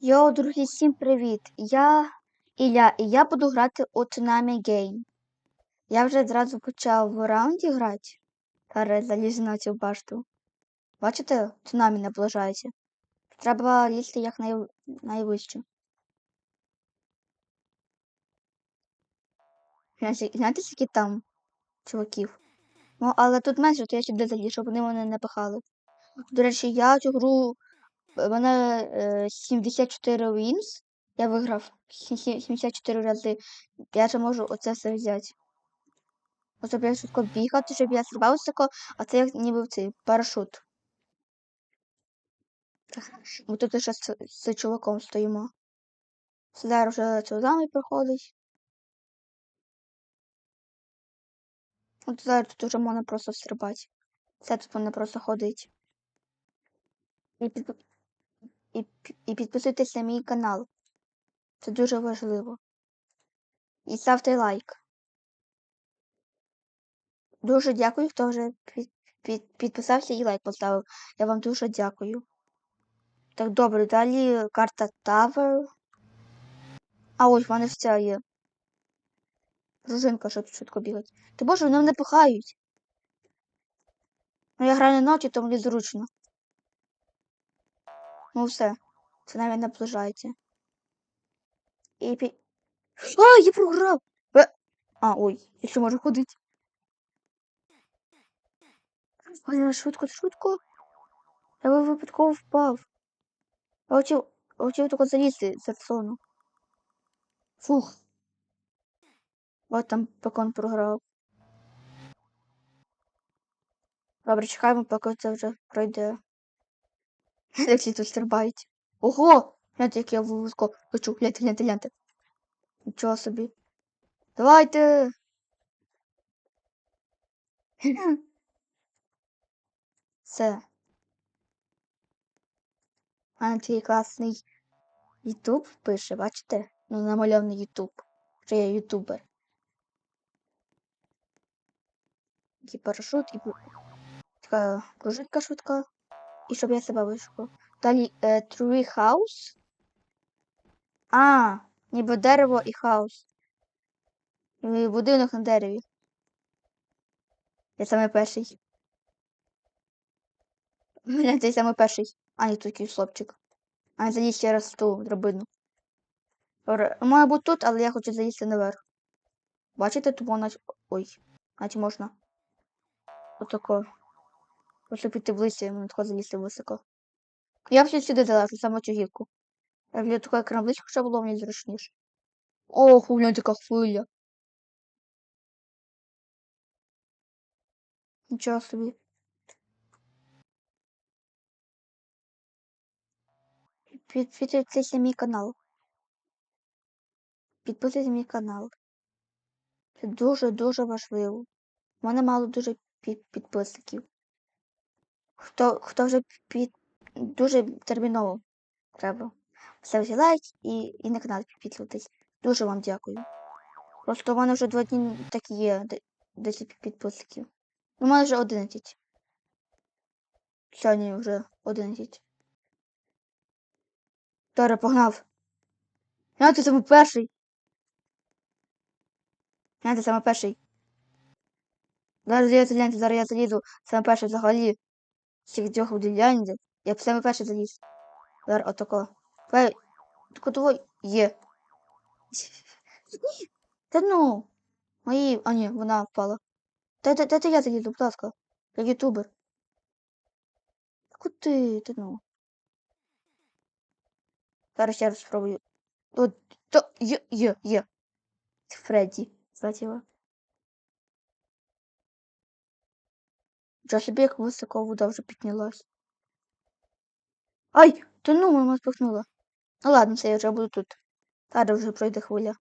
Йоу, друзі, всім привіт! Я Ілля, і я буду грати у Tsunami Game. Я вже зразу почав в раунді грати. Зараз залізу на цю башту. Бачите, цунамі наближається. Треба лізти як най... найвище. Знаєте, скільки там чуваків? Ну, але тут менше, то я сюди заліз, щоб вони мене не пихали. До речі, я цю гру у мене е, 74 wins. Я виграв сі- сі- 74 рази. Я вже можу оце все взяти. Оце я швидко бігати, щоб я стрибав високо, а це як ніби цей парашут. Ми тут ще з, з чуваком стоїмо. Зараз вже це замі проходить. От зараз тут вже можна просто стрибати. Це тут можна просто ходить. І, під... і, і підписуйтесь на мій канал. Це дуже важливо. І ставте лайк. Дуже дякую, хто вже під, під, підписався і лайк поставив. Я вам дуже дякую. Так, добре, далі карта Tower. А ось в мене вся є. Пружинка, щоб швидко бігати. Ти боже, вони мене пихають. Ну я граю на ноті, то мені зручно. Ну все. Це навіть наближається. І пі... А, я програв! Е! А, ой, я ще можу ходити. Ой, я швидко, швидко. Я ви- випадково впав. Я хотів, хотів тільки залізти за зону. Фух. От там пекон програв. Добре, чекаємо, поки це вже пройде. Всі тут стрибають. Ого! Гляньте, як я вузько хочу. Гляньте, гляньте, гляньте. Нічого собі. Давайте! Все. Мене такий класний Ютуб пише, бачите? Ну, намальований Ютуб. Що я ютубер. Такий парашут і пу- така пружинка швидка. І щоб я себе вишукав. Далі е, Tree House. А, ніби дерево і хаус. І будинок на дереві. Я саме перший. Мене цей саме перший. А, ні, тут хлопчик. А я заліз ще раз в ту драбину. Добре, Має бути тут, але я хочу залізти наверх. Бачите, тут можна... Ой, наче можна. Отако. Просто піти ближче, і тако залізти високо. Я б сюди залазу, саме цю гілку. Я для такої краблички, щоб було мені зручніше. Ох, у мене така хвиля. Нічого собі. Підписуйтесь на мій канал. Підписуйтесь на мій канал. Це дуже-дуже важливо. У мене мало дуже під, підписників. Хто, хто вже під дуже терміново треба. Ставте лайк і, і на канал підписуйтесь. Дуже вам дякую. Просто у мене вже два дні так є де- 10 підписників. У мене вже 11. Сьогодні вже 11. Добре, погнав. Я ти саме перший. Я ти саме перший. Зараз я залізу, зараз я залізу. Саме перший взагалі. Всіх цього удивляється. Я б саме перший заліз. Зараз отако. Давай. Тако твой. Є. Та ну. Мої. А ні, вона впала. Та та я залізу, будь ласка. Я ютубер. Куди? Та ну. Зараз ще раз спробую. От, то, є, є, є. Фредді. Звати його. Нічого собі, як високо вода вже піднялась. Ай! Та ну, мама спихнула. Ну ладно, все, я вже буду тут. Зараз вже пройде хвиля.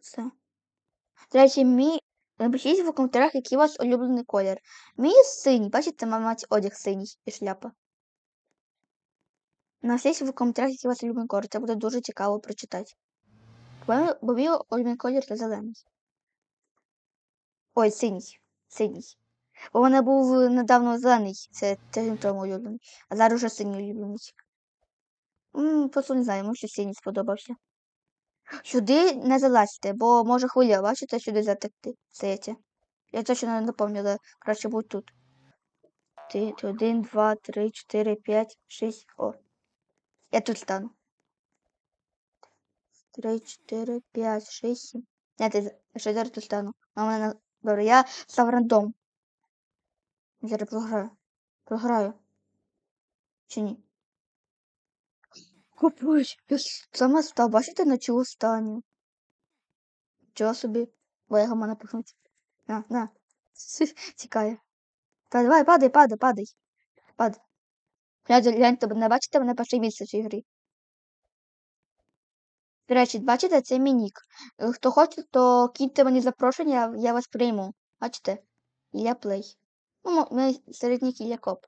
Все. До речі, мій... Напишіть в коментарях, який у вас улюблений колір. Мій синій, бачите, мама мать одяг синій і шляпа. Напишіть в коментарях, який у вас улюблений колір. Це буде дуже цікаво прочитати. Бо улюблений колір це зелений. Ой, синій. Синій. Бо мене був недавно зелений, це теж тому улюблений. А зараз вже синій улюблений. М, Просто не знаю, може синій сподобався. Сюди не залазьте, бо може хвиля, бачите, сюди затекти. Здається. Я точно не але краще будь тут. Ти, один, два, три, чотири, п'ять, шість. О. Я тут стану. Три, чотири, п'ять, шість, сім. Ні, ти, тут стану. А мене. Добре, я став рандом. Зараз програю. Програю. Чи ні? Капець, я сама став, бачите, на чого станю. Чого собі? Бо я мене пихнуть. На, на. Тікає. Та давай, падай, падай, падай. Падай. Гляньте, не бачите мене перше місце в цій грі. До речі, бачите, це мій нік. Е, Хто хоче, то киньте мені запрошення, я вас прийму. Бачите? Ілля Плей. Ну, мо- ми серед них Ілля Коп.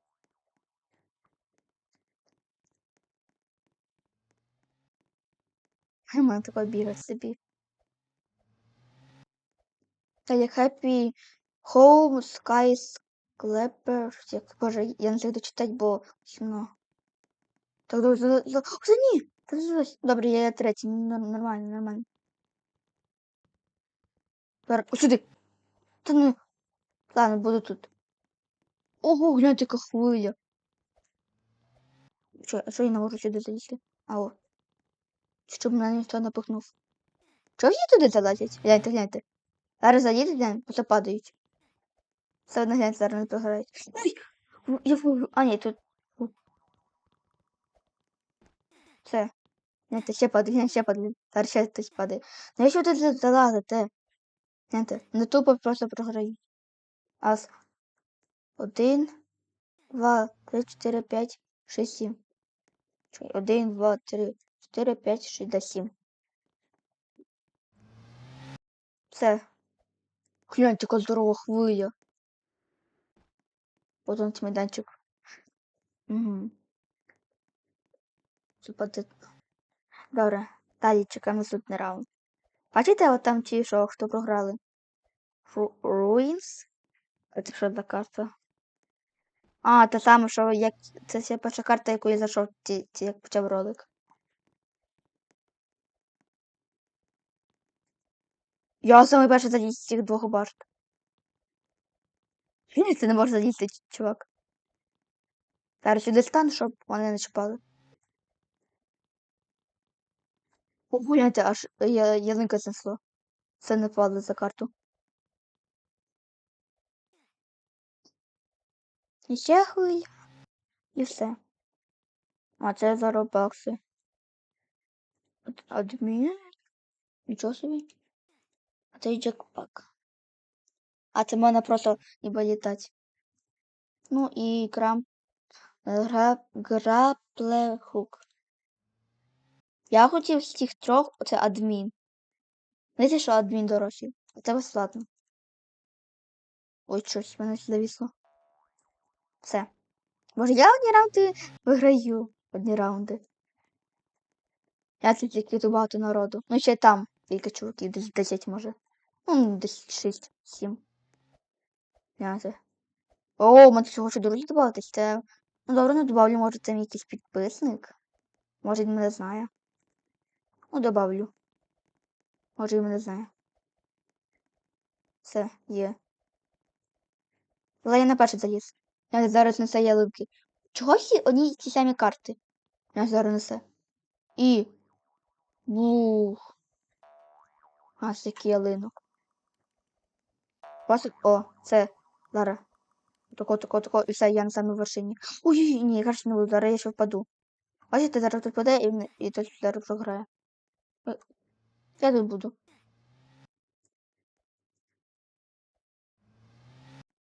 У мене таке бігає собі. Та як Happy Home Sky боже, я не знаю дочитати, бо сумно. Так. О, за ні! Та за- Добре, я третій, нор- нормально, нормально. Ось сюди. Та ну. Ладно, буду тут. Ого, гляньте, яка хвиля. Що, а що я не можу сюди залізти? А о. Щоб мене ніхто не пихнув. Чого всі туди залазять? Гляньте, гляньте. Зараз залізуть, гляньте, просто падають. Все одно гляньте, зараз не програють. Ой! Я в... А, ні, тут. Все. Гляньте, ще падає, ще падає. Зараз ще хтось падає. Навіщо ви тут залазите? Гляньте, не тупо просто програють. Аз. Один, два, три, чотири, п'ять, шість, сім. Один, два, три, чотири, п'ять, шість, да, сім. Все. Гляньте, яка здорова хвиля. От он цей майданчик. Угу. Супати. Добре. Далі чекаємо наступний раунд. Бачите, от там ті, що хто програли? Ру- Ruins? Це що за карта? А, та саме, що як. Це ця перша карта, яку я зайшов, ті, ті, як почав ролик. Я самий перший заліз з цих двох башт. Ти не можеш залізти, ч- чувак. Зараз сюди стану, щоб вони не чіпали. О, аж я, язика знесло. Це не падало за карту. І ще хвиля. І все. А це за робакси. Адмін. Нічого собі. А це джекпак. А це можна просто ніби літати. Ну і крам. Гра... Граплехук. Я хотів з цих трьох, оце адмін. Знаєте, що адмін дорожчий? Це безплатно. Ой, щось мене завісло. Все. Може я одні раунди виграю одні раунди. Я тут тільки багато народу. Ну ще там кілька чуваків, десь 10 може. Ну, десь 6, 7. Гляньте. О, мене цього ще друзі додаватись. Це. Ну добре, не добавлю, може це мій якийсь підписник. Може він мене знає. Ну, добавлю. Може він мене знає. Все, є. Але я на перший заліз. Я зараз несе ялинки. Чого одні ті самі карти? Я зараз несе. І. Бух. А, це який ялинок. Просто. О, це. Зараз. Тако, тако, тако, і все, я на самій вершині. Ой, ні, краще не буду, зараз я ще впаду. Бачите, зараз тут паде і, не- і тут зараз програє. Е, Я тут буду.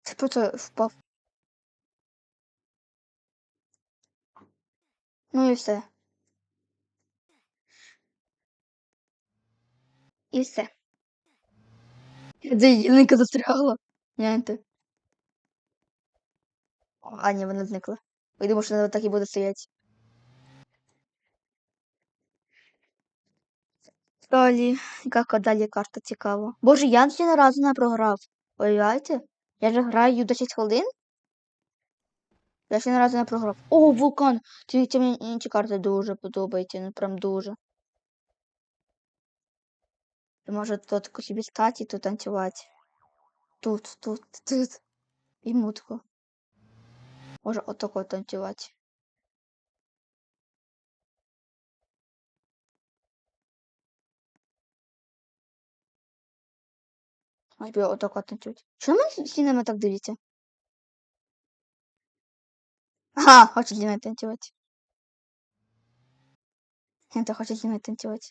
Це просто впав. Ну і все. І все. Де ялинка застрягла. Гляньте. А, ні, вона зникла. Я думаю, що вона так і буде стояти. Далі, яка далі карта цікава. Боже, я ще ні разу не програв. Уявляєте? Я вже граю 10 хвилин. Я ще ні разу не програв. О, вулкан! Ці, ці мені інші карти дуже подобаються, ну прям дуже. Може тут собі стати і тут танцювати. Тут, тут, тут. І мутко. Може отако танцювати. Ось би на мене всі на мене так дивляться? Ага, хочу зі мною танцювати. Хента хоче зі мною танцювати.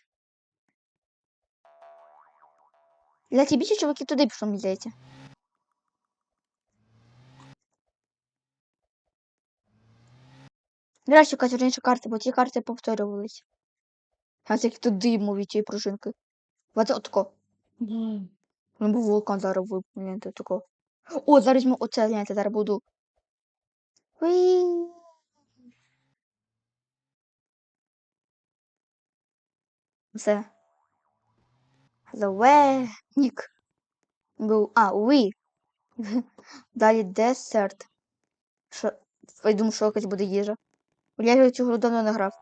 Для ті більше чуваків туди пішло, мені здається. Речі, якась раніше карти, бо ті карти повторювались. А які тут диму від цієї пружинки. Вот отако. Ну, був вулкан зараз випнути тако. О, зараз візьму оце, гляньте, зараз буду. Уі. Все. Зеленік. Був. А, уі. Далі десерт. Що? Я думаю, що якась буде їжа. Я цю гру давно не грав.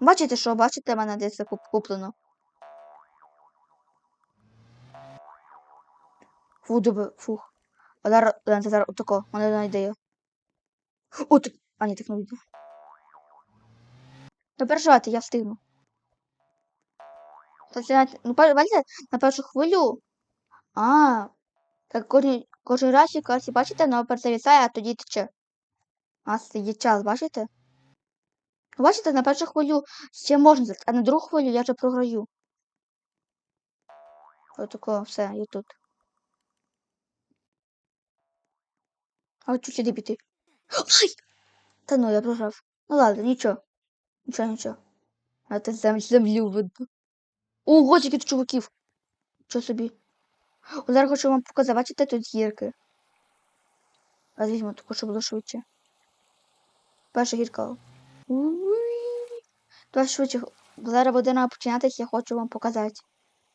Бачите, що? Бачите, в мене десь куплено. Фу, доби, фух. А зараз, зараз, отако, мене одна ідея. О, так, а, ні, так не вийде. Не переживайте, я встигну. Ну, бачите, на першу хвилю. А, так кожен, кожен раз, як карті, бачите, воно перезавісає, а тоді тече. А, є час, бачите? Ну, Бачите, на першу хвилю ще можна, а на другу хвилю я вже програю. Отако, все, я тут. А чуть сюди піти. Ай! Та ну, я програв. Ну ладно, нічого. Нічого, нічого. А ти зем, землю видно. Ого, скільки тут чуваків. Що собі? О, зараз хочу вам показати. Бачите, тут зірки. А візьму таку, щоб було швидше. Перша гірка. Давай швидше. Зараз буде вона починатися, я хочу вам показати.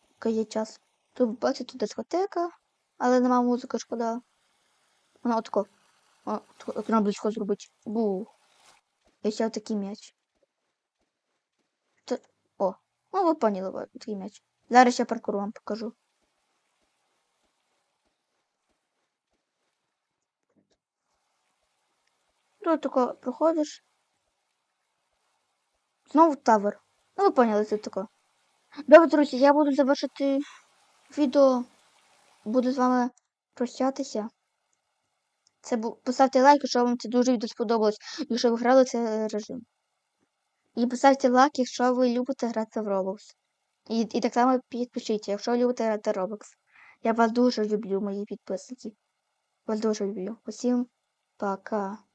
Який є час. Тут, бачите, тут дискотека, але нема музики, шкода. Вона отако. От вона близько зробить. Бу. І ще такий м'яч. Це... О, ну ви поняли, такий м'яч. Зараз я паркур вам покажу. Тут тако проходиш. Знову тавер. Ну, ви поняли, це тако. Добре, друзі, я буду завершити відео. Буду з вами прощатися. Це бу... Поставте лайк, якщо вам це дуже відео сподобалось, якщо ви грали цей режим. І поставте лайк, якщо ви любите грати в Roblox. І, і так само підпишіться, якщо ви любите грати в Roblox. Я вас дуже люблю, мої підписники. Вас дуже люблю. Усім пока.